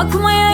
Bakmaya